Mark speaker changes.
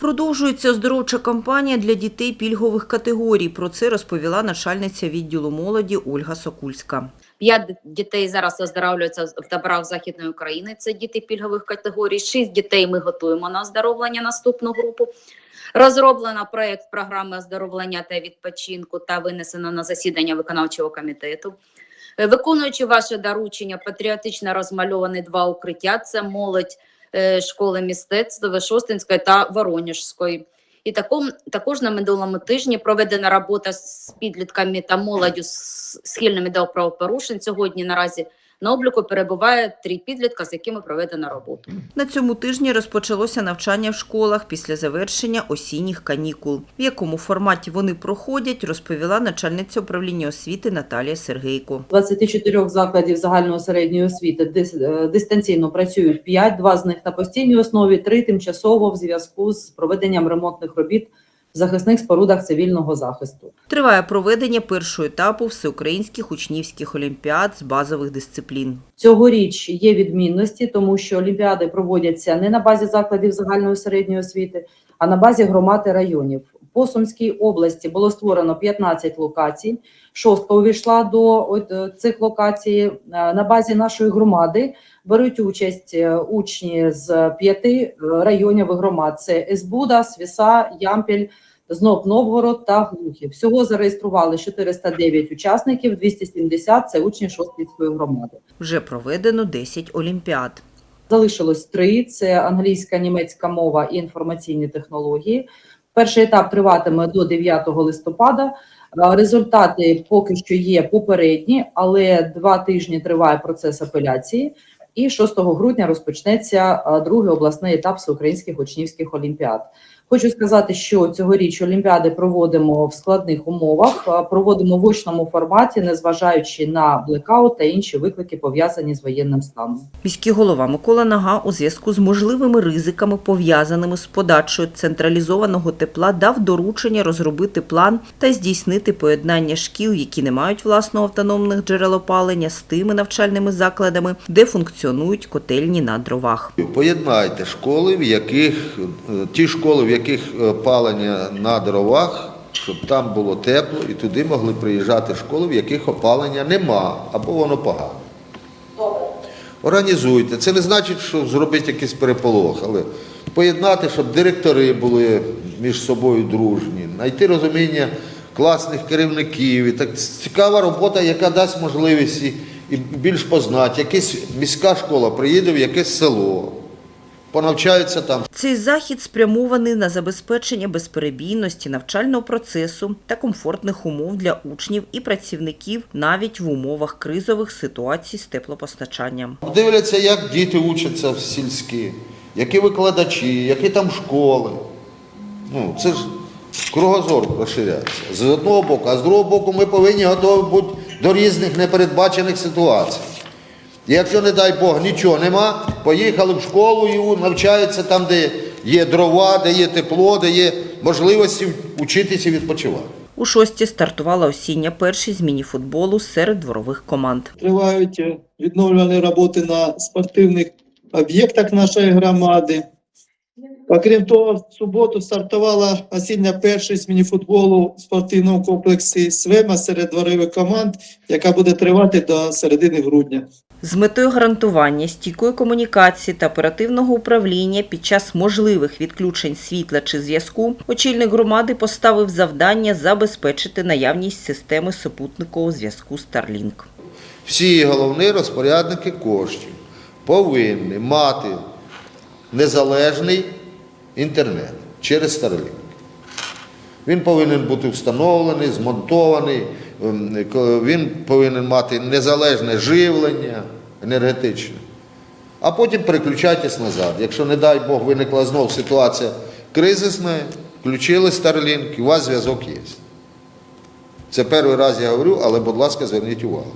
Speaker 1: Продовжується оздоровча кампанія для дітей пільгових категорій. Про це розповіла начальниця відділу молоді Ольга Сокульська.
Speaker 2: П'ять дітей зараз оздоровлюються в таборах Західної України. Це діти пільгових категорій. Шість дітей ми готуємо на оздоровлення наступну групу. Розроблено проєкт програми оздоровлення та відпочинку та винесено на засідання виконавчого комітету. Виконуючи ваше доручення, патріотично розмальовані два укриття. Це молодь школи мистецтва Шостинської та Воронежської. І таком, також на минулому тижні проведена робота з підлітками та молоддю схильними до правопорушень. Сьогодні наразі на обліку перебуває три підлітка, з якими проведена робота.
Speaker 1: На цьому тижні розпочалося навчання в школах після завершення осінніх канікул. В якому форматі вони проходять, розповіла начальниця управління освіти Наталія Сергейко.
Speaker 3: 24 закладів загальної середньої освіти е, дистанційно працюють 5, два з них на постійній основі, три тимчасово в зв'язку з проведенням ремонтних робіт в захисних спорудах цивільного захисту.
Speaker 1: Триває проведення першого етапу всеукраїнських учнівських олімпіад з базових дисциплін.
Speaker 3: Цьогоріч є відмінності, тому що олімпіади проводяться не на базі закладів загальної середньої освіти, а на базі громад і районів. По Сумській області було створено 15 локацій. Шостка увійшла до цих локацій. Е, На базі нашої громади беруть участь е, учні з п'яти е, районів і громад: це Есбуда, Свіса, Ямпіль, Знов Новгород та Глухів. Всього зареєстрували 409 учасників, 270 – це учні Шостківської громади.
Speaker 1: Вже проведено 10 олімпіад.
Speaker 3: Залишилось три: це англійська, німецька мова і інформаційні технології. Перший етап триватиме до 9 листопада. Е, Результати поки що є попередні, але два тижні триває процес апеляції. І 6 грудня розпочнеться е, другий обласний етап всеукраїнських учнівських олімпіад. Хочу сказати, що цьогоріч олімпіади проводимо в складних умовах, проводимо в очному форматі, незважаючи на блекаут та інші виклики пов'язані з воєнним станом.
Speaker 1: Міський голова Микола Нага у зв'язку з можливими ризиками, пов'язаними з подачею централізованого тепла, дав доручення розробити план та здійснити поєднання шкіл, які не мають власного автономних джерел опалення, з тими навчальними закладами, де функціонують котельні на дровах.
Speaker 4: Поєднайте школи, в яких е, ті школи, в яких е, палення на дровах, щоб там було тепло, і туди могли приїжджати школи, в яких опалення нема або воно погане. Організуйте. Це не значить, що зробити якийсь переполох, але поєднати, щоб директори були між собою дружні, знайти розуміння класних керівників. І так цікава робота, яка дасть можливість і більш познати. Якась міська школа приїде в якесь село, понавчається там.
Speaker 1: Цей захід спрямований на забезпечення безперебійності навчального процесу та комфортних умов для учнів і працівників навіть в умовах кризових ситуацій з теплопостачанням.
Speaker 4: Дивляться, як діти учаться в сільські, які викладачі, які там школи. Ну, це ж кругозор розширяється. З одного боку, а з другого боку, ми повинні готові бути до різних непередбачених ситуацій. І якщо, не дай Бог, нічого нема, поїхали в школу і навчаються там, де є дрова, де є тепло, де є можливості вчитися і відпочивати.
Speaker 1: У шості стартувала осіння першість з мініфутболу серед дворових команд.
Speaker 5: Тривають е, відновлювані роботи на спортивних об'єктах нашої громади. Окрім того, в суботу стартувала осіння першість мініфутболу в спортивному комплексі «Свема» серед дворових команд, яка буде тривати до середини грудня.
Speaker 1: З метою гарантування стійкої комунікації та оперативного управління під час можливих відключень світла чи зв'язку очільник громади поставив завдання забезпечити наявність системи супутникового зв'язку Starlink.
Speaker 4: Всі головні розпорядники коштів повинні мати незалежний інтернет через Starlink. Він повинен бути встановлений, змонтований, він повинен мати незалежне живлення енергетичне. А потім переключайтесь назад. Якщо, не дай Бог, виникла знов ситуація кризисна, включили Starlink, у вас зв'язок є. Це перший раз я говорю, але, будь ласка, зверніть увагу.